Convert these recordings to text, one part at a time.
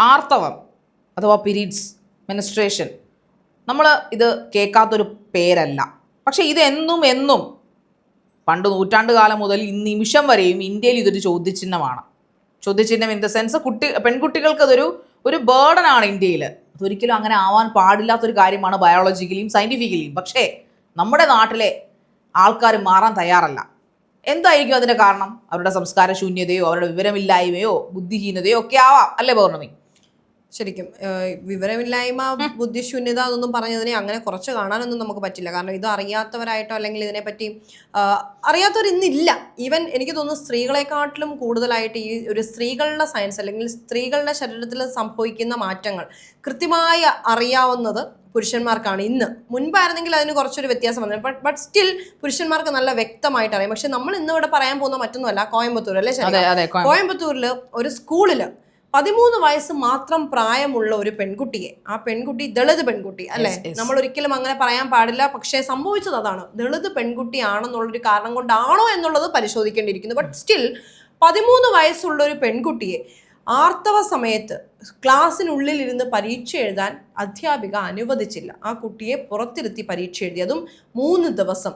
ആർത്തവം അഥവാ periods menstruation. നമ്മൾ ഇത് കേൾക്കാത്തൊരു പേരല്ല. പക്ഷേ ഇത് എന്നും എന്നും പണ്ട് നൂറ്റാണ്ട് കാലം മുതൽ ഈ നിമിഷം വരെയും ഇന്ത്യയിൽ ഇതൊരു ചോദ്യചിഹ്നമാണ്. ചോദ്യചിഹ്നം ഇൻ ദ സെൻസ് കുട്ടി പെൺകുട്ടികൾക്ക് അതൊരു ഒരു ആണ് ഇന്ത്യയിൽ അതൊരിക്കലും അങ്ങനെ ആവാൻ പാടില്ലാത്തൊരു കാര്യമാണ് ബയോളജിക്കലിയും സയന്റിഫിക്കലിയും പക്ഷേ നമ്മുടെ നാട്ടിലെ ആൾക്കാർ മാറാൻ തയ്യാറല്ല. എന്തായിരിക്കും അതിന്റെ കാരണം? അവരുടെ സംസ്കാര ശൂന്യതയോ അവരുടെ വിവരമില്ലായ്മയോ ബുദ്ധിഹീനതയോ ഒക്കെ ആവാം. അല്ലേ പൗർണമി? ശരിക്കും വിവരമില്ലായ്മ ബുദ്ധിശൂന്യത എന്നൊന്നും പറഞ്ഞതിനെ അങ്ങനെ കുറച്ച് കാണാനൊന്നും നമുക്ക് പറ്റില്ല. കാരണം ഇത് അറിയാത്തവരായിട്ടോ അല്ലെങ്കിൽ ഇതിനെപ്പറ്റി അറിയാത്തവർ ഇന്നില്ല ഈവൻ എനിക്ക് തോന്നുന്നു സ്ത്രീകളെക്കാട്ടിലും കൂടുതലായിട്ട് ഈ ഒരു സ്ത്രീകളുടെ സയൻസ് അല്ലെങ്കിൽ സ്ത്രീകളുടെ ശരീരത്തിൽ സംഭവിക്കുന്ന മാറ്റങ്ങൾ കൃത്യമായി അറിയാവുന്നത് പുരുഷന്മാർക്കാണ് ഇന്ന്. മുൻപായിരുന്നെങ്കിൽ അതിന് കുറച്ചൊരു വ്യത്യാസം വന്നു ബട്ട് ബട്ട് സ്റ്റിൽ പുരുഷന്മാർക്ക് നല്ല വ്യക്തമായിട്ട് അറിയാം. പക്ഷെ നമ്മൾ ഇന്ന് ഇവിടെ പറയാൻ പോകുന്ന മറ്റൊന്നുമല്ല കോയമ്പത്തൂർ അല്ലേ ശരി കോയമ്പത്തൂരിൽ ഒരു സ്കൂളിൽ പതിമൂന്ന് വയസ്സ് മാത്രം പ്രായമുള്ള ഒരു പെൺകുട്ടിയെ. ആ പെൺകുട്ടി ദളിത് പെൺകുട്ടി അല്ലെ. നമ്മൾ ഒരിക്കലും അങ്ങനെ പറയാൻ പാടില്ല. പക്ഷേ സംഭവിച്ചത് അതാണ്. ദളിത് പെൺകുട്ടിയാണെന്നുള്ളൊരു കാരണം കൊണ്ടാണോ എന്നുള്ളത് പരിശോധിക്കേണ്ടിയിരിക്കുന്നു. ബട്ട് സ്റ്റിൽ പതിമൂന്ന് വയസ്സുള്ള ഒരു പെൺകുട്ടിയെ ആർത്തവ സമയത്ത് ക്ലാസ്സിനുള്ളിൽ ഇരുന്ന് പരീക്ഷ എഴുതാൻ അധ്യാപിക അനുവദിച്ചില്ല. ആ കുട്ടിയെ പുറത്തിരുത്തി പരീക്ഷ എഴുതിയതും മൂന്ന് ദിവസം.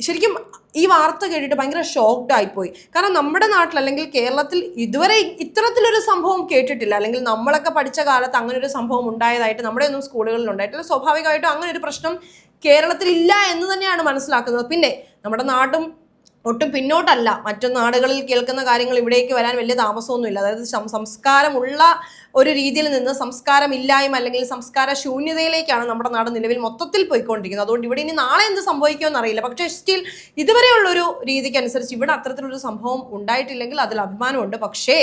ശരിക്കും ഈ വാർത്ത കേട്ടിട്ട് ഭയങ്കര ഷോക്ക്ഡ് ആയിപ്പോയി. കാരണം നമ്മുടെ നാട്ടിൽ അല്ലെങ്കിൽ കേരളത്തിൽ ഇതുവരെ ഇത്തരത്തിലൊരു സംഭവം കേട്ടിട്ടില്ല. അല്ലെങ്കിൽ നമ്മളൊക്കെ പഠിച്ച കാലത്ത് അങ്ങനെ ഒരു സംഭവം ഉണ്ടായതായിട്ട് നമ്മുടെ ഒന്നും സ്കൂളുകളിൽ ഉണ്ടായിട്ടില്ല. സ്വാഭാവികമായിട്ടും അങ്ങനെ ഒരു പ്രശ്നം കേരളത്തിൽ ഇല്ല എന്ന് തന്നെയാണ് മനസ്സിലാക്കുന്നത്. പിന്നെ നമ്മുടെ നാടും ഒട്ടും പിന്നോട്ടല്ല. മറ്റു നാടുകളിൽ കേൾക്കുന്ന കാര്യങ്ങൾ ഇവിടേക്ക് വരാൻ വലിയ താമസമൊന്നുമില്ല. അതായത് സംസ്കാരമുള്ള ഒരു രീതിയിൽ നിന്ന് സംസ്കാരമില്ലായ്മ അല്ലെങ്കിൽ സംസ്കാര ശൂന്യതയിലേക്കാണ് നമ്മുടെ നാട് നിലവിൽ മൊത്തത്തിൽ പോയിക്കൊണ്ടിരിക്കുന്നത്. അതുകൊണ്ട് ഇവിടെ ഇനി നാളെ എന്ത് സംഭവിക്കുമെന്ന് അറിയില്ല. പക്ഷേ സ്റ്റിൽ ഇതുവരെയുള്ളൊരു രീതിക്ക് അനുസരിച്ച് ഇവിടെ അത്തരത്തിലൊരു സംഭവം ഉണ്ടായിട്ടില്ലെങ്കിൽ അതിൽ അഭിമാനമുണ്ട്. പക്ഷേ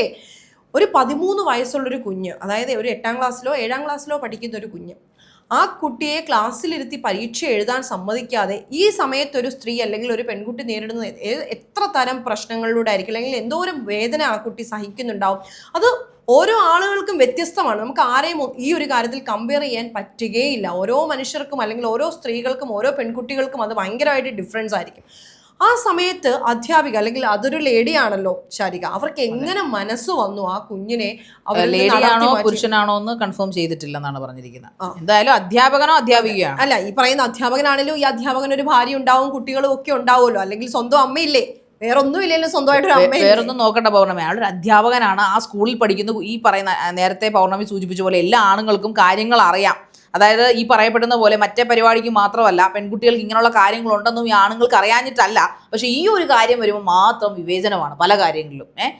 ഒരു പതിമൂന്ന് വയസ്സുള്ളൊരു കുഞ്ഞ് അതായത് ഒരു എട്ടാം ക്ലാസ്സിലോ ഏഴാം ക്ലാസ്സിലോ പഠിക്കുന്ന ഒരു കുഞ്ഞ് ആ കുട്ടിയെ ക്ലാസ്സിലിരുത്തി പരീക്ഷ എഴുതാൻ സമ്മതിക്കാതെ ഈ സമയത്ത് ഒരു സ്ത്രീ അല്ലെങ്കിൽ ഒരു പെൺകുട്ടി നേരിടുന്ന എത്ര തരം പ്രശ്നങ്ങളിലൂടെ ആയിരിക്കും? അല്ലെങ്കിൽ എന്തോരം വേദന ആ കുട്ടി സഹിക്കുന്നുണ്ടാവും? അത് ഓരോ ആളുകൾക്കും വ്യത്യസ്തമാണ്. നമുക്ക് ആരെയും ഈ ഒരു കാര്യത്തിൽ കമ്പയർ ചെയ്യാൻ പറ്റുകയില്ല. ഓരോ മനുഷ്യർക്കും അല്ലെങ്കിൽ ഓരോ സ്ത്രീകൾക്കും ഓരോ പെൺകുട്ടികൾക്കും അത് ഭയങ്കരമായിട്ട് ഡിഫറൻസ് ആയിരിക്കും. ആ സമയത്ത് അധ്യാപിക അല്ലെങ്കിൽ അതൊരു ലേഡിയാണല്ലോ ശാരിക. അവർക്ക് എങ്ങനെ മനസ്സ് വന്നു ആ കുഞ്ഞിനെ അവർ ലേഡിയാണോ പുരുഷനാണോ എന്ന് കൺഫേം ചെയ്തിട്ടില്ലെന്നാണ് പറഞ്ഞിരിക്കുന്നത്. ആ. എന്തായാലും അധ്യാപകനോ അധ്യാപികയാണോ. അല്ല ഈ പറയുന്ന അധ്യാപകനാണെങ്കിലും ഈ അധ്യാപകൻ ഒരു ഭാര്യ ഉണ്ടാവും കുട്ടികളും ഒക്കെ ഉണ്ടാവുമല്ലോ. അല്ലെങ്കിൽ സ്വന്തം അമ്മയില്ലേ? വേറെ ഒന്നും ഇല്ലല്ലോ സ്വന്തമായിട്ട് ഒരു അമ്മ വേറൊന്നും നോക്കണ്ട പൗർണമി. അയാളൊരു അധ്യാപകനാണ്. ആ സ്കൂളിൽ പഠിക്കുന്ന ഈ പറയുന്ന നേരത്തെ പൗർണമി സൂചിപ്പിച്ച പോലെ എല്ലാ ആണുങ്ങൾക്കും കാര്യങ്ങൾ അറിയാം. അതായത് ഈ പറയപ്പെടുന്ന പോലെ മറ്റേ പരിപാടിക്ക് മാത്രമല്ല പെൺകുട്ടികൾക്ക് ഇങ്ങനെയുള്ള കാര്യങ്ങളുണ്ടെന്നും ഈ ആണുങ്ങൾക്ക് അറിയാഞ്ഞിട്ടല്ല. പക്ഷേ ഈ ഒരു കാര്യം വരുമ്പോൾ മാത്രം വിവേചനമാണ് പല കാര്യങ്ങളിലും. ഏഹ്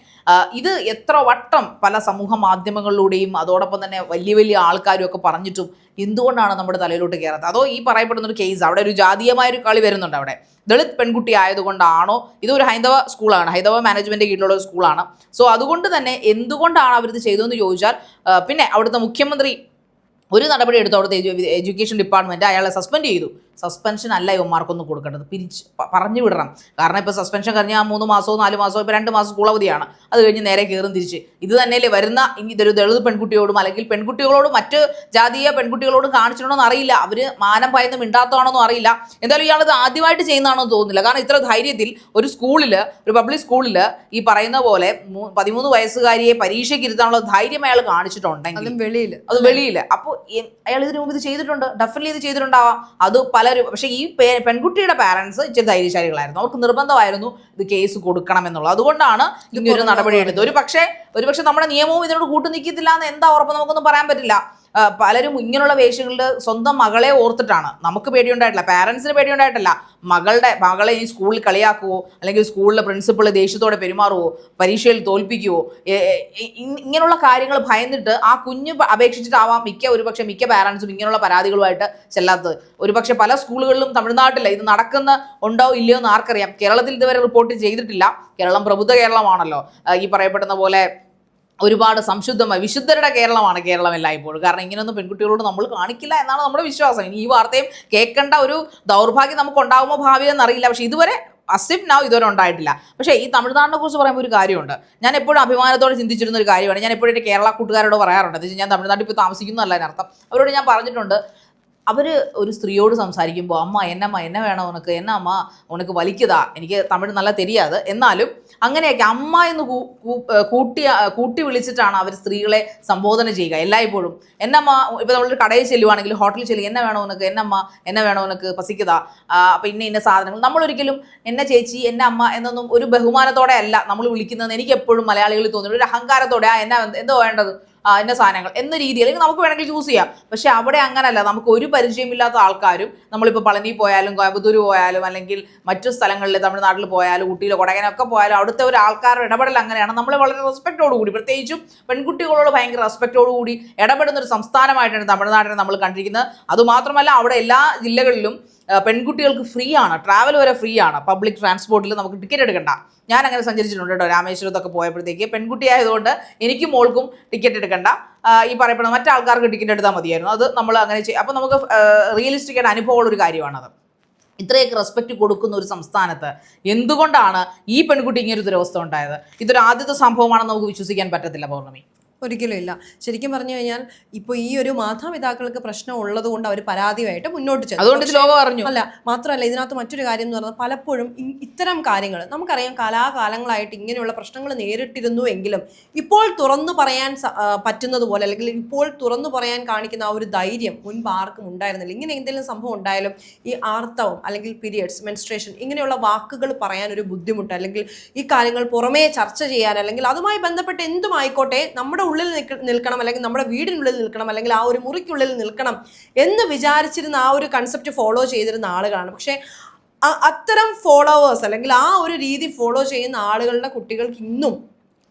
ഇത് എത്ര വട്ടം പല സമൂഹ മാധ്യമങ്ങളിലൂടെയും അതോടൊപ്പം തന്നെ വലിയ വലിയ ആൾക്കാരും ഒക്കെ പറഞ്ഞിട്ടും എന്തുകൊണ്ടാണ് നമ്മുടെ തലയിലോട്ട് കയറാത്തത്? അതോ ഈ പറയപ്പെടുന്ന ഒരു കേസ് അവിടെ ഒരു ജാതീയമായ ഒരു കളി വരുന്നുണ്ട് അവിടെ. ദളിത് പെൺകുട്ടി ആയതുകൊണ്ടാണോ? ഇതൊരു ഹൈന്ദവ സ്കൂളാണ്. ഹൈന്ദവ മാനേജ്മെന്റ് കീഴിലുള്ള ഒരു സ്കൂളാണ്. സോ അതുകൊണ്ട് തന്നെ എന്തുകൊണ്ടാണ് അവരിത് ചെയ്തതെന്ന് ചോദിച്ചാൽ പിന്നെ അവിടുത്തെ മുഖ്യമന്ത്രി ഒരു നടപടി എടുത്തോടത്ത് എഡ്യൂക്കേഷൻ ഡിപ്പാർട്ട്മെന്റ് അയാളെ സസ്പെൻഡ് ചെയ്തു. സസ്പെൻഷൻ അല്ല ഇവന്മാർക്കൊന്നും കൊടുക്കേണ്ടത്. പിരിച്ച് പറഞ്ഞു വിടണം. കാരണം ഇപ്പോൾ സസ്പെൻഷൻ കഴിഞ്ഞ ആ മൂന്ന് മാസമോ നാല് മാസമോ ഇപ്പോൾ രണ്ട് മാസം സ്കൂൾ അവധിയാണ്. അത് കഴിഞ്ഞ് നേരെ കയറും തിരിച്ച്. ഇത് തന്നെയല്ലേ വരുന്ന ഇനി ഇതൊരു ദളിത് പെൺകുട്ടിയോടും അല്ലെങ്കിൽ പെൺകുട്ടികളോടും മറ്റ് ജാതീയ പെൺകുട്ടികളോടും കാണിച്ചിട്ടുണ്ടോന്ന് അറിയില്ല. അവർ മാനം ഭയന്ന് മിണ്ടാത്തതാണോന്നും അറിയില്ല. എന്തായാലും ഇയാളത് ആദ്യമായിട്ട് ചെയ്യുന്നതാണോ തോന്നുന്നില്ല. കാരണം ഇത്ര ധൈര്യത്തിൽ ഒരു സ്കൂളിൽ ഒരു പബ്ലിക് സ്കൂളിൽ ഈ പറയുന്ന പോലെ പതിമൂന്ന് വയസ്സുകാരിയെ പരീക്ഷയ്ക്ക് ഇരുത്താനുള്ള ധൈര്യം അയാൾ കാണിച്ചിട്ടുണ്ടെങ്കിൽ അതും വെളിയിൽ അത് വെളിയിൽ അപ്പോൾ അയാൾ ഇതിനു മുമ്പ് ഇത് ചെയ്തിട്ടുണ്ട്. ഡെഫിനറ്റ്ലി ഇത് ചെയ്തിട്ടുണ്ടാവാം. അത് പലരും പക്ഷേ ഈ പെൺകുട്ടിയുടെ പാരൻസ് ഇച്ചിരി ധൈര്യശാലികളായിരുന്നു. അവർക്ക് നിർബന്ധമായിരുന്നു ഇത് കേസ് കൊടുക്കണം എന്നുള്ളത്. അതുകൊണ്ടാണ് ഇങ്ങനെ ഒരു നടപടി എടുത്തത്. ഒരു പക്ഷേ ഒരു പക്ഷേ നമ്മുടെ നിയമവും ഇതിനോട് കൂട്ടു നിൽക്കത്തില്ല എന്ന് എന്താ ഉറപ്പ്? നമുക്കൊന്നും പറയാൻ പറ്റില്ല. പലരും ഇങ്ങനെയുള്ള വേഷങ്ങളിൽ സ്വന്തം മകളെ ഓർത്തിട്ടാണ്. നമുക്ക് പേടിയുണ്ടായിട്ടില്ല. പാരൻസിന് പേടിയുണ്ടായിട്ടില്ല. മകളുടെ മകളെ ഈ സ്കൂളിൽ കളിയാക്കുവോ അല്ലെങ്കിൽ സ്കൂളിലെ പ്രിൻസിപ്പൾ ദേഷ്യത്തോടെ പെരുമാറുവോ പരീക്ഷയിൽ തോൽപ്പിക്കുവോ ഇങ്ങനെയുള്ള കാര്യങ്ങൾ ഭയന്നിട്ട് ആ കുഞ്ഞ് അപേക്ഷിച്ചിട്ടാവാം മിക്ക ഒരുപക്ഷെ മിക്ക പാരൻസും ഇങ്ങനെയുള്ള പരാതികളുമായിട്ട് ചെല്ലാത്തത്. ഒരുപക്ഷെ പല സ്കൂളുകളിലും തമിഴ്നാട്ടിൽ ഇത് നടക്കുന്ന ഉണ്ടോ ഇല്ലയോ എന്ന് ആർക്കറിയാം. കേരളത്തിൽ ഇതുവരെ റിപ്പോർട്ട് ചെയ്തിട്ടില്ല. കേരളം പ്രബുദ്ധ കേരളമാണല്ലോ. ഈ പറയപ്പെടുന്ന പോലെ ഒരുപാട് സംശുദ്ധമായി വിശുദ്ധരുടെ കേരളമാണ് കേരളം എല്ലായ്പ്പോഴും. കാരണം ഇങ്ങനെയൊന്നും പെൺകുട്ടികളോട് നമ്മൾ കാണിക്കില്ല എന്നാണ് നമ്മുടെ വിശ്വാസം. ഇനി ഈ വാർത്തയും കേൾക്കേണ്ട ഒരു ദൗർഭാഗ്യം നമുക്ക് ഉണ്ടാകുമോ ഭാവി എന്നറിയില്ല. പക്ഷേ ഇതുവരെ അസിഫ് നാവ് ഇതുവരെ ഉണ്ടായിട്ടില്ല. പക്ഷേ ഈ തമിഴ്നാടിനെ കുറിച്ച് പറയുമ്പോൾ ഒരു കാര്യമുണ്ട്. ഞാൻ എപ്പോഴും അഭിമാനത്തോടെ ചിന്തിച്ചിരുന്ന ഒരു കാര്യമാണ്. ഞാൻ എപ്പോഴും എന്റെ കേരള കൂട്ടുകാരോട് പറയാറുണ്ട്. എന്ന് വെച്ചാൽ ഞാൻ തമിഴ്നാട്ടിൽ ഇപ്പോൾ താമസിക്കുന്നതല്ല അതിനർത്ഥം അവരോട് ഞാൻ പറഞ്ഞിട്ടുണ്ട്. അവർ ഒരു സ്ത്രീയോട് സംസാരിക്കുമ്പോൾ അമ്മ എന്നമ്മ എന്നെ വേണം ഉനക്ക് എന്നമ്മ ഉനക്ക് വലിക്കതാ. എനിക്ക് തമിഴ് നല്ല തെരിയാത്. എന്നാലും അങ്ങനെയൊക്കെ അമ്മ എന്ന് കൂട്ടി കൂട്ടി വിളിച്ചിട്ടാണ് അവർ സ്ത്രീകളെ സംബോധന ചെയ്യുക എല്ലായ്പ്പോഴും. എന്നമ്മ ഇപ്പോൾ നമ്മളൊരു കടയിൽ ചെല്ലുവാണെങ്കിൽ ഹോട്ടലിൽ ചെല്ലുക എന്നെ വേണോ ഉനക്ക് എന്നമ്മ എന്നെ വേണോ ഉനക്ക് പസിക്കതാ? അപ്പം ഇന്ന ഇന്ന സാധനങ്ങൾ. നമ്മളൊരിക്കലും എന്നെ ചേച്ചി എന്നെ അമ്മ എന്നൊന്നും ഒരു ബഹുമാനത്തോടെ അല്ല നമ്മൾ വിളിക്കുന്നത് എനിക്ക് എപ്പോഴും മലയാളികളിൽ തോന്നുന്നു. ഒരു അഹങ്കാരത്തോടെ ആ എന്നാ എന്തോ വേണ്ടത്? ആ എന്ന സാധനങ്ങൾ എന്ന രീതി അല്ലെങ്കിൽ നമുക്ക് വേണമെങ്കിൽ ചൂസ് ചെയ്യാം. പക്ഷെ അവിടെ അങ്ങനല്ല. നമുക്ക് ഒരു പരിചയമില്ലാത്ത ആൾക്കാരും നമ്മളിപ്പോൾ പളനി പോയാലും കോയമ്പത്തൂർ പോയാലും അല്ലെങ്കിൽ മറ്റു സ്ഥലങ്ങളിൽ തമിഴ്നാട്ടിൽ പോയാലും ഊട്ടിയിലോ കൊടകനൊക്കെ പോയാലും അവിടുത്തെ ഒരു ആൾക്കാരുടെ ഇടപെടൽ അങ്ങനെയാണ്. നമ്മൾ വളരെ റെസ്പെക്റ്റോട് കൂടി. പ്രത്യേകിച്ചും പെൺകുട്ടികളോട് ഭയങ്കര റെസ്പെക്റ്റോട് കൂടി ഇടപെടുന്ന ഒരു സംസ്ഥാനമായിട്ടാണ് തമിഴ്നാട്ടിനെ നമ്മൾ കണ്ടിരിക്കുന്നത്. അതുമാത്രമല്ല അവിടെ എല്ലാ ജില്ലകളിലും പെൺകുട്ടികൾക്ക് ഫ്രീ ആണ്. ട്രാവൽ വരെ ഫ്രീ ആണ്. പബ്ലിക് ട്രാൻസ്പോർട്ടിൽ നമുക്ക് ടിക്കറ്റ് എടുക്കണ്ട. ഞാൻ അങ്ങനെ സഞ്ചരിച്ചിട്ടുണ്ട് കേട്ടോ രാമേശ്വരത്തൊക്കെ പോയപ്പോഴത്തേക്ക്. പെൺകുട്ടി ആയതുകൊണ്ട് എനിക്കും മോൾക്കും ടിക്കറ്റ് എടുക്കണ്ട. ഈ പറയപ്പെടുന്ന മറ്റാൾക്കാർക്ക് ടിക്കറ്റ് എടുത്താൽ മതിയായിരുന്നു. അത് നമ്മൾ അങ്ങനെ ചെയ്യും അപ്പോൾ നമുക്ക് റിയലിസ്റ്റിക് ആയിട്ട് അനുഭവമുള്ള ഒരു കാര്യമാണത് ഇത്രയൊക്കെ റെസ്പെക്റ്റ് കൊടുക്കുന്ന ഒരു സംസ്ഥാനത്ത് എന്തുകൊണ്ടാണ് ഈ പെൺകുട്ടി ഇങ്ങനൊരു ദുരവസ്ഥ ഉണ്ടായത്? ഇതൊരു ആദ്യത്തെ സംഭവമാണെന്ന് നമുക്ക് വിശ്വസിക്കാൻ പറ്റത്തില്ല പൗർണമി. ഒരിക്കലും ഇല്ല. ശരിക്കും പറഞ്ഞു കഴിഞ്ഞാൽ ഇപ്പോൾ ഈ ഒരു മാതാപിതാക്കൾക്ക് പ്രശ്നം ഉള്ളത് കൊണ്ട് അവർ പരാതിയായിട്ട് മുന്നോട്ട് ചെന്നു. അതുകൊണ്ട് ഇത് ലോകം അറിഞ്ഞു. അല്ല മാത്രമല്ല ഇതിനകത്ത് മറ്റൊരു കാര്യം എന്ന് പറഞ്ഞാൽ പലപ്പോഴും ഇത്തരം കാര്യങ്ങൾ നമുക്കറിയാം കലാകാലങ്ങളായിട്ട് ഇങ്ങനെയുള്ള പ്രശ്നങ്ങൾ നേരിട്ടിരുന്നു എങ്കിലും ഇപ്പോൾ തുറന്നു പറയാൻ പറ്റുന്നത് പോലെ അല്ലെങ്കിൽ ഇപ്പോൾ തുറന്നു പറയാൻ കാണിക്കുന്ന ആ ഒരു ധൈര്യം മുൻപ് ആർക്കും ഉണ്ടായിരുന്നില്ല. ഇങ്ങനെ എന്തെങ്കിലും സംഭവം ഉണ്ടായാലും ഈ ആർത്തവം അല്ലെങ്കിൽ പീരിയഡ്സ് മെൻസ്ട്രേഷൻ ഇങ്ങനെയുള്ള വാക്കുകൾ പറയാൻ ഒരു ബുദ്ധിമുട്ട് അല്ലെങ്കിൽ ഈ കാര്യങ്ങൾ പുറമേ ചർച്ച ചെയ്യാൻ അല്ലെങ്കിൽ അതുമായി ബന്ധപ്പെട്ട് എന്തുമായിക്കോട്ടെ നമ്മുടെ ഉള്ളിൽ നിൽക്ക- നിൽക്കണം അല്ലെങ്കിൽ നമ്മുടെ വീടിനുള്ളിൽ നിൽക്കണം അല്ലെങ്കിൽ ആ ഒരു മുറിക്കുള്ളിൽ നിൽക്കണം എന്ന് വിചാരിച്ചിരുന്ന ആ ഒരു കൺസെപ്റ്റ് ഫോളോ ചെയ്തിരുന്ന ആളുകളാണ്. പക്ഷേ അത്തരം ഫോളോവേഴ്സ് അല്ലെങ്കിൽ ആ ഒരു രീതി ഫോളോ ചെയ്യുന്ന ആളുകളുടെ കുട്ടികൾക്ക് ഇന്നും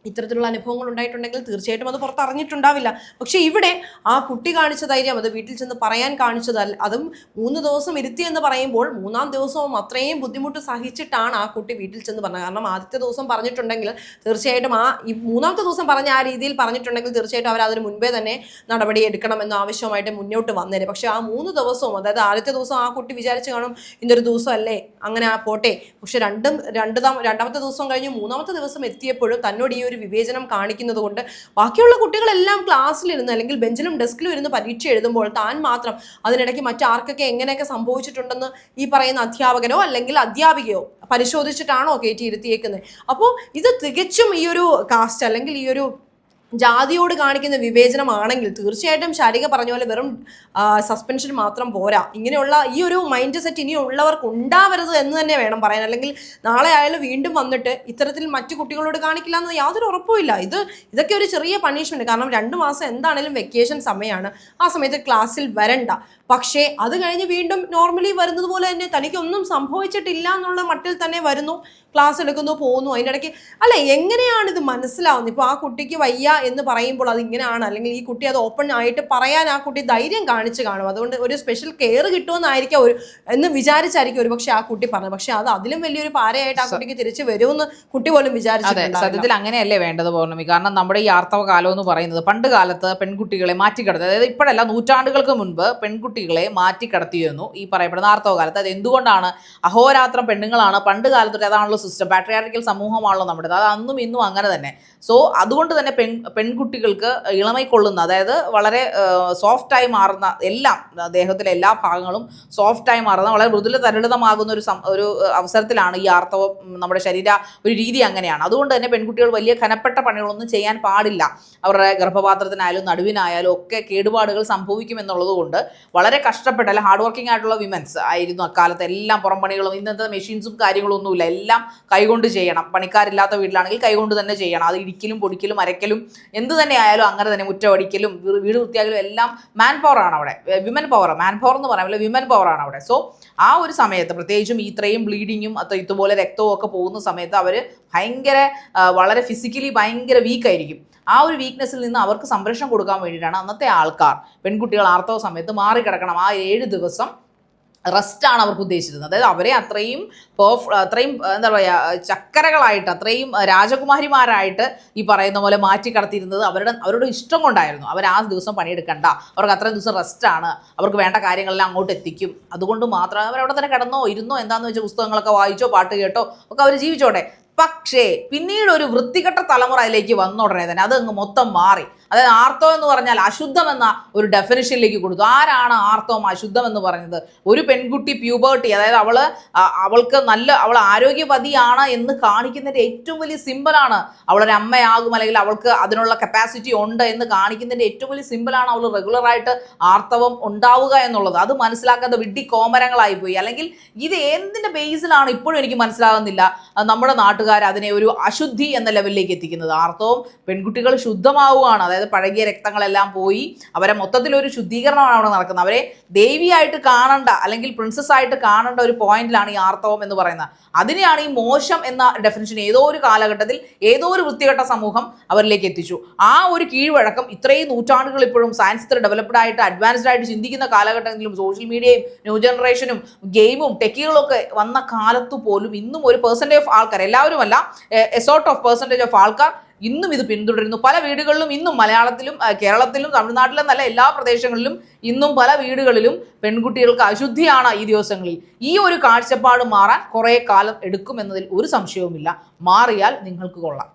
ഇത്തരത്തിലുള്ള അനുഭവങ്ങൾ ഉണ്ടായിട്ടുണ്ടെങ്കിൽ തീർച്ചയായിട്ടും അത് പുറത്തറിഞ്ഞിട്ടുണ്ടാവില്ല. പക്ഷെ ഇവിടെ ആ കുട്ടി കാണിച്ച ധൈര്യം അത് വീട്ടിൽ ചെന്ന് പറയാൻ കാണിച്ചതല്ല അതും മൂന്ന് ദിവസം ഇരുത്തി എന്ന് പറയുമ്പോൾ മൂന്നാം ദിവസവും അത്രയും ബുദ്ധിമുട്ട് സഹിച്ചിട്ടാണ് ആ കുട്ടി വീട്ടിൽ ചെന്ന് പറഞ്ഞത്. കാരണം ആദ്യത്തെ ദിവസം പറഞ്ഞിട്ടുണ്ടെങ്കിൽ തീർച്ചയായിട്ടും ആ ഈ മൂന്നാമത്തെ ദിവസം പറഞ്ഞ ആ രീതിയിൽ പറഞ്ഞിട്ടുണ്ടെങ്കിൽ തീർച്ചയായിട്ടും അവർ അതിന് മുൻപേ തന്നെ നടപടി എടുക്കണമെന്ന് ആവശ്യമായിട്ട് മുന്നോട്ട് വന്നേരെ. പക്ഷേ ആ മൂന്ന് ദിവസവും അതായത് ആദ്യത്തെ ദിവസം ആ കുട്ടി വിചാരിച്ച് കാണും ഇന്നൊരു ദിവസം അല്ലേ അങ്ങനെ ആ പോട്ടെ. പക്ഷെ രണ്ടും രണ്ട് രണ്ടാമത്തെ ദിവസം കഴിഞ്ഞ് മൂന്നാമത്തെ ദിവസം എത്തിയപ്പോഴും തന്നോട് ഈ വിവേചനം കാണിക്കുന്നത് കൊണ്ട് ബാക്കിയുള്ള കുട്ടികളെല്ലാം ക്ലാസ്സിലിരുന്ന് അല്ലെങ്കിൽ ബെഞ്ചിലും ഡെസ്കിലും ഇരുന്ന് പരീക്ഷ എഴുതുമ്പോൾ താൻ മാത്രം അതിനിടയ്ക്ക് മറ്റാർക്കൊക്കെ എങ്ങനെയൊക്കെ സംഭവിച്ചിട്ടുണ്ടെന്ന് ഈ പറയുന്ന അധ്യാപകനോ അല്ലെങ്കിൽ അധ്യാപികയോ പരിശോധിച്ചിട്ടാണോ കയറ്റിയിരുത്തിയേക്കുന്നത്? അപ്പോൾ ഇത് തികച്ചും ഈ ഒരു കാസ്റ്റ് അല്ലെങ്കിൽ ഈ ഒരു ജാതിയോട് കാണിക്കുന്ന വിവേചനമാണെങ്കിൽ തീർച്ചയായിട്ടും ശാരിക പറഞ്ഞ പോലെ വെറും സസ്പെൻഷൻ മാത്രം പോരാ. ഇങ്ങനെയുള്ള ഈ ഒരു മൈൻഡ് സെറ്റ് ഇനി ഉള്ളവർക്ക് ഉണ്ടാവരുത് എന്ന് തന്നെ വേണം പറയാൻ. അല്ലെങ്കിൽ നാളെ ആയാലും വീണ്ടും വന്നിട്ട് ഇത്തരത്തിൽ മറ്റു കുട്ടികളോട് കാണിക്കില്ല എന്ന് യാതൊരു ഉറപ്പുമില്ല ഇത് ഇതൊക്കെ ഒരു ചെറിയ പണിഷ്മെന്റ് കാരണം രണ്ട് മാസം എന്താണേലും വെക്കേഷൻ സമയമാണ് ആ സമയത്ത് ക്ലാസ്സിൽ വരണ്ട. പക്ഷേ അത് കഴിഞ്ഞ് വീണ്ടും നോർമലി വരുന്നത് പോലെ തന്നെ തനിക്കൊന്നും സംഭവിച്ചിട്ടില്ല എന്നുള്ള മട്ടിൽ തന്നെ വരുന്നു. ക്ലാസ് എടുക്കുന്നു പോകുന്നു അതിന്റെ ഇടയ്ക്ക് അല്ല എങ്ങനെയാണ് ഇത് മനസ്സിലാവുന്നത്? ഇപ്പോൾ ആ കുട്ടിക്ക് വയ്യ എന്ന് പറയുമ്പോൾ അത് ഇങ്ങനെയാണ് അല്ലെങ്കിൽ ഈ കുട്ടി അത് ഓപ്പൺ ആയിട്ട് പറയാൻ ആ കുട്ടി ധൈര്യം കാണിച്ച് കാണും. അതുകൊണ്ട് ഒരു സ്പെഷ്യൽ കെയർ കിട്ടുമെന്നായിരിക്കും ഒരു എന്ന് വിചാരിച്ചായിരിക്കും ഒരു പക്ഷേ ആ കുട്ടി പറഞ്ഞത്. പക്ഷേ അത് അതിലും വലിയൊരു പാരയായിട്ട് ആ കുട്ടിക്ക് തിരിച്ചു വരുമെന്ന് കുട്ടി പോലും അതെ വിചാരിച്ചിട്ടുണ്ടാവില്ല സത്യത്തിൽ അങ്ങനെയല്ലേ വേണ്ടത് പൗർണമി? കാരണം നമ്മുടെ ഈ ആർത്തവ കാലം എന്ന് പറയുന്നത് പണ്ട് കാലത്ത് പെൺകുട്ടികളെ മാറ്റിക്കിടത്തി അതായത് ഇപ്പോഴല്ല നൂറ്റാണ്ടുകൾക്ക് മുൻപ് പെൺകുട്ടികളെ മാറ്റിക്കിടത്തിയിരുന്നു ഈ പറയപ്പെടുന്ന ആർത്തവ കാലത്ത്. അത് എന്തുകൊണ്ടാണ് അഹോരാത്രം പെണ്ണുങ്ങളാണ് പണ്ട് കാലത്തൊരു അതാണല്ലോ സിസ്റ്റം പാട്രിയാർക്കൽ സമൂഹമാണല്ലോ നമ്മുടെ അത് അന്നും ഇന്നും അങ്ങനെ തന്നെ. സോ അതുകൊണ്ട് തന്നെ പെൺ പെൺകുട്ടികൾക്ക് ഇളമൈക്കൊള്ളുന്ന അതായത് വളരെ സോഫ്റ്റായി മാറുന്ന എല്ലാം ദേഹത്തിലെ എല്ലാ ഭാഗങ്ങളും സോഫ്റ്റായി മാറുന്ന വളരെ മൃദുല തരളിതമാകുന്ന ഒരു ഒരു അവസരത്തിലാണ് ഈ ആർത്തവം നമ്മുടെ ശരീര ഒരു രീതി അങ്ങനെയാണ്. അതുകൊണ്ട് തന്നെ പെൺകുട്ടികൾ വലിയ ഘനപ്പെട്ട പണികളൊന്നും ചെയ്യാൻ പാടില്ല. അവരുടെ ഗർഭപാത്രത്തിനായാലും നടുവിനായാലും ഒക്കെ കേടുപാടുകൾ സംഭവിക്കുമെന്നുള്ളത് കൊണ്ട് വളരെ കഷ്ടപ്പെട്ട അല്ല ഹാർഡ് വർക്കിംഗ് ആയിട്ടുള്ള വിമൻസ് ആയിരുന്നു അക്കാലത്ത് എല്ലാം പുറം പണികളും ഇന്നത്തെ മെഷീൻസും കാര്യങ്ങളും ഒന്നുമില്ല എല്ലാം കൈകൊണ്ട് ചെയ്യണം. പണിക്കാരില്ലാത്ത വീട്ടിലാണെങ്കിൽ കൈകൊണ്ട് തന്നെ ചെയ്യണം. അത് ഇടിക്കലും പൊടിക്കലും അരക്കലും എന്ത് തന്നെ ആയാലും അങ്ങനെ തന്നെ മുറ്റമടിക്കലും വീട് വൃത്തിയാക്കലും എല്ലാം മാൻ പവർ ആണ് അവിടെ. വിമൻ പവർ മാൻ പവർ എന്ന് പറയാൻ വിമൻ പവറാണ് അവിടെ. സോ ആ ഒരു സമയത്ത് പ്രത്യേകിച്ചും ഇത്രയും ബ്ലീഡിങ്ങും അത് ഇതുപോലെ രക്തവും ഒക്കെ പോകുന്ന സമയത്ത് അവർ ഭയങ്കര വളരെ ഫിസിക്കലി ഭയങ്കര വീക്ക് ആയിരിക്കും. ആ ഒരു വീക്ക്നെസ്സിൽ നിന്ന് അവർക്ക് സംരക്ഷണം കൊടുക്കാൻ വേണ്ടിയിട്ടാണ് അന്നത്തെ ആൾക്കാർ പെൺകുട്ടികൾ ആർത്തവ സമയത്ത് മാറിക്കിടക്കണം. ആ ഏഴ് ദിവസം റെസ്റ്റാണ് അവർക്ക് ഉദ്ദേശിച്ചിരുന്നത്. അതായത് അവരെ അത്രയും പെർഫ് അത്രയും എന്താ പറയുക ചക്കരകളായിട്ട് അത്രയും രാജകുമാരിമാരായിട്ട് ഈ പറയുന്ന പോലെ മാറ്റി കടത്തിയിരുന്നത് അവരുടെ അവരുടെ ഇഷ്ടം കൊണ്ടായിരുന്നു. അവർ ആ ദിവസം പണിയെടുക്കണ്ട. അവർക്ക് അത്രയും ദിവസം റെസ്റ്റാണ് അവർക്ക് വേണ്ട കാര്യങ്ങളെല്ലാം അങ്ങോട്ട് എത്തിക്കും. അതുകൊണ്ട് മാത്രം അവർ അവിടെ തന്നെ കിടന്നോ ഇരുന്നോ എന്താണെന്ന് വെച്ചാൽ പുസ്തകങ്ങളൊക്കെ വായിച്ചോ പാട്ട് കേട്ടോ ഒക്കെ അവർ ജീവിച്ചോട്ടെ. പക്ഷേ പിന്നീട് ഒരു വൃത്തികെട്ട തലമുറ അതിലേക്ക് വന്ന ഉടനെ തന്നെ അതങ്ങ് മൊത്തം മാറി. അതായത് ആർത്തോ എന്ന് പറഞ്ഞാൽ അശുദ്ധം എന്ന ഒരു ഡെഫിനിഷനിലേക്ക് കൊടുത്തു. ആരാണ് ആർത്തവം അശുദ്ധം എന്ന് പറഞ്ഞത്? ഒരു പെൺകുട്ടി പ്യൂബേർട്ടി അതായത് അവൾ അവൾക്ക് നല്ല അവൾ ആരോഗ്യവതിയാണ് എന്ന് കാണിക്കുന്നതിന്റെ ഏറ്റവും വലിയ സിമ്പിളാണ് അവളൊരു അമ്മയാകും അല്ലെങ്കിൽ അവൾക്ക് അതിനുള്ള കപ്പാസിറ്റി ഉണ്ട് എന്ന് കാണിക്കുന്നതിന്റെ ഏറ്റവും വലിയ സിമ്പിളാണ് അവൾ റെഗുലറായിട്ട് ആർത്തവം ഉണ്ടാവുക എന്നുള്ളത്. അത് മനസ്സിലാക്കാത്ത വിഡ്ഢി കോമരങ്ങളായി പോയി. അല്ലെങ്കിൽ ഇത് എന്തിന്റെ ബേസിലാണ് ഇപ്പോഴും എനിക്ക് മനസ്സിലാകുന്നില്ല. നമ്മുടെ നാട്ടുകാർ അതിനെ ഒരു അശുദ്ധി എന്ന ലെവലിലേക്ക് എത്തിക്കുന്നത്. ആർത്തവം പെൺകുട്ടികൾ ശുദ്ധമാവുകയാണ്. അതായത് പഴകിയ രക്തങ്ങളെല്ലാം പോയി അവരെ മൊത്തത്തിലൊരു ശുദ്ധീകരണമാണ് അവിടെ നടക്കുന്നത്. അവരെ ദേവിയായിട്ട് കാണണ്ട അല്ലെങ്കിൽ പ്രിൻസസ് ആയിട്ട് കാണേണ്ട ഒരു പോയിന്റിലാണ് ഈ ആർത്തവം എന്ന് പറയുന്നത്. അതിനെയാണ് ഈ മോശം എന്ന ഡെഫിനിഷൻ ഏതോ ഒരു കാലഘട്ടത്തിൽ ഏതോ ഒരു വൃത്തികെട്ട സമൂഹം അവരിലേക്ക് എത്തിച്ചു. ആ ഒരു കീഴ്വഴക്കം ഇത്രയും നൂറ്റാണ്ടുകൾ ഇപ്പോഴും സയൻസ് ഇത്ര ഡെവലപ്ഡ് ആയിട്ട് അഡ്വാൻസ്ഡ് ആയിട്ട് ചിന്തിക്കുന്ന കാലഘട്ടങ്ങളിലും സോഷ്യൽ മീഡിയയും ന്യൂ ജനറേഷനും ഗെയിമും ടെക്കുകളൊക്കെ വന്ന കാലത്തു പോലും ഇന്നും ഒരു പെർസെന്റേജ് ഓഫ് ആൾക്കാർ എല്ലാവരും അല്ല സോർട്ട് ഓഫ് പെർസെന്റേജ് ഓഫ് ആൾക്കാർ ഇന്നും ഇത് പിന്തുടരുന്നു. പല വീടുകളിലും ഇന്നും മലയാളത്തിലും കേരളത്തിലും തമിഴ്നാട്ടിലും നല്ല എല്ലാ പ്രദേശങ്ങളിലും ഇന്നും പല വീടുകളിലും പെൺകുട്ടികൾക്ക് അശുദ്ധിയാണ് ഈ ദിവസങ്ങളിൽ. ഈ ഒരു കാഴ്ചപ്പാട് മാറാൻ കുറേ കാലം എടുക്കുമെന്നതിൽ ഒരു സംശയവുമില്ല. മാറിയാൽ നിങ്ങൾക്ക് കൊള്ളാം.